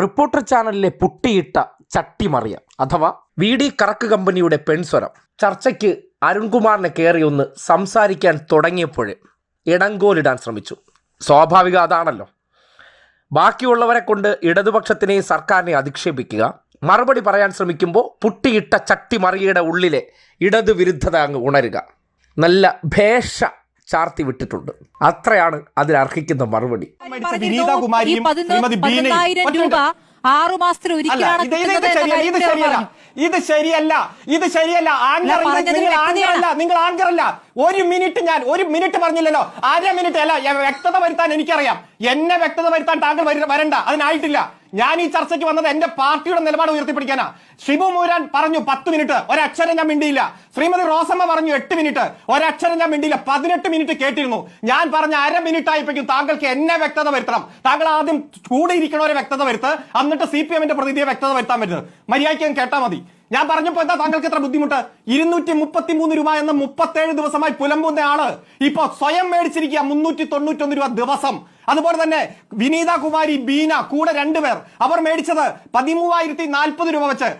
Reporter ചാനലിലെ പുട്ടിയിട്ട ചട്ടിമറിയ അഥവാ V D കറക്ക് കമ്പനിയുടെ പെൺസ്വരം. ചർച്ചയ്ക്ക് അരുൺകുമാറിനെ കയറി ഒന്ന് സംസാരിക്കാൻ തുടങ്ങിയപ്പോഴേ ഇടങ്കോലിടാൻ ശ്രമിച്ചു. സ്വാഭാവിക അതാണല്ലോ. ബാക്കിയുള്ളവരെ കൊണ്ട് ഇടതുപക്ഷത്തിനെയും സർക്കാരിനെ അധിക്ഷേപിക്കുക. മറുപടി പറയാൻ ശ്രമിക്കുമ്പോൾ പുട്ടിയിട്ട ചട്ടിമറിയുടെ ഉള്ളിലെ ഇടതുവിരുദ്ധത അങ്ങ് ഉണരുക. നല്ല ഭേഷ ചാർത്തി വിട്ടിട്ടുണ്ട്. അത്രയാണ് അതിനർഹിക്കുന്ന മറുപടി. ആറു മാസത്തിൽ ഒരിക്കലാണ് ഇത് ശരിയല്ല ഇത് ശരിയല്ല ആങ്കർ നിങ്ങൾ. ആങ്കറല്ല നിങ്ങൾ ആങ്കറല്ല. ഒരു മിനിറ്റ് ഞാൻ ഒരു മിനിറ്റ് പറഞ്ഞില്ലല്ലോ. അര മിനിറ്റ് അല്ല വ്യക്തത വരുത്താൻ എനിക്കറിയാം. എന്നെ വ്യക്തത വരുത്താൻ താങ്കൾ വര- വരണ്ട അതിനായിട്ടില്ല. ഞാൻ ഈ ചർച്ചയ്ക്ക് വന്നത് എന്റെ പാർട്ടിയുടെ നിലപാട് ഉയർത്തിപ്പിടിക്കാനാ. ഷിബു മൂരാൻ പറഞ്ഞു പത്ത് മിനിറ്റ് ഒരക്ഷരം ഞാൻ മിണ്ടിയില്ല. ശ്രീമതി റോസമ്മ പറഞ്ഞു എട്ട് മിനിറ്റ് ഒരക്ഷരം ഞാൻ മിണ്ടിയില്ല. പതിനെട്ട് മിനിറ്റ് കേട്ടിരുന്നു. ഞാൻ പറഞ്ഞ അര മിനിറ്റ് ആയപ്പോഴേക്കും താങ്കൾക്ക് എന്നെ വ്യക്തത വരുത്തണം. താങ്കൾ ആദ്യം കൂടെ ഇരിക്കണവരെ വ്യക്തത വരുത്ത് എന്നിട്ട് സി പി എമ്മിന്റെ പ്രതിനിധിയെ വ്യക്തത വരുത്താൻ പറ്റുന്നത് മര്യാദയ്ക്ക് കേട്ടാ മതി. ഞാൻ പറഞ്ഞപ്പോ എന്താ താങ്കൾക്ക് എത്ര ബുദ്ധിമുട്ട്? ഇരുന്നൂറ്റി മുപ്പത്തി മൂന്ന് രൂപ എന്ന മുപ്പത്തേഴ് ദിവസമായി പുലമ്പുന്ന ആൾ ഇപ്പൊ സ്വയം മേടിച്ചിരിക്കുക മുന്നൂറ്റി തൊണ്ണൂറ്റൊന്ന് രൂപ ദിവസം. അതുപോലെ തന്നെ വിനീത കുമാരി ബീന കൂടെ രണ്ടുപേർ അവർ മേടിച്ചത് പതിമൂവായിരത്തി നാൽപ്പത് രൂപ വെച്ച്.